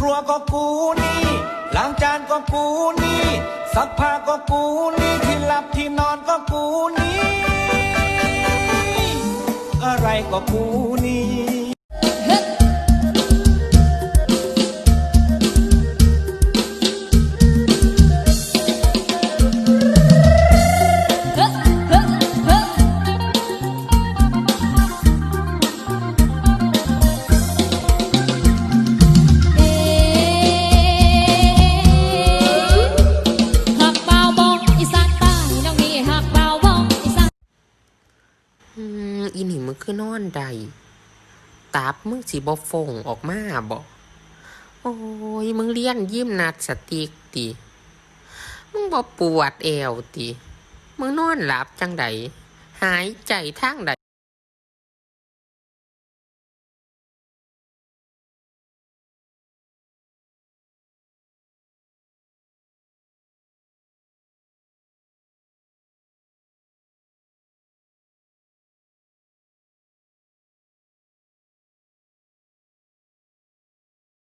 ครัวก็กูนี่ล้างจานก็กูนี่ซักผ้าก็กูนี่ที่หลับที่นอนก็กูนี่อะไรก็กูนี่ อืมอีนี่มึงคือนอนใดตับมึงสีบอฟงออกมาบอกโอ้ยมึงเลี้ยนยิ้มนัดสติกติ มึงบอปวดเอวติ มึงนอนหลับจังใดหายใจทางใด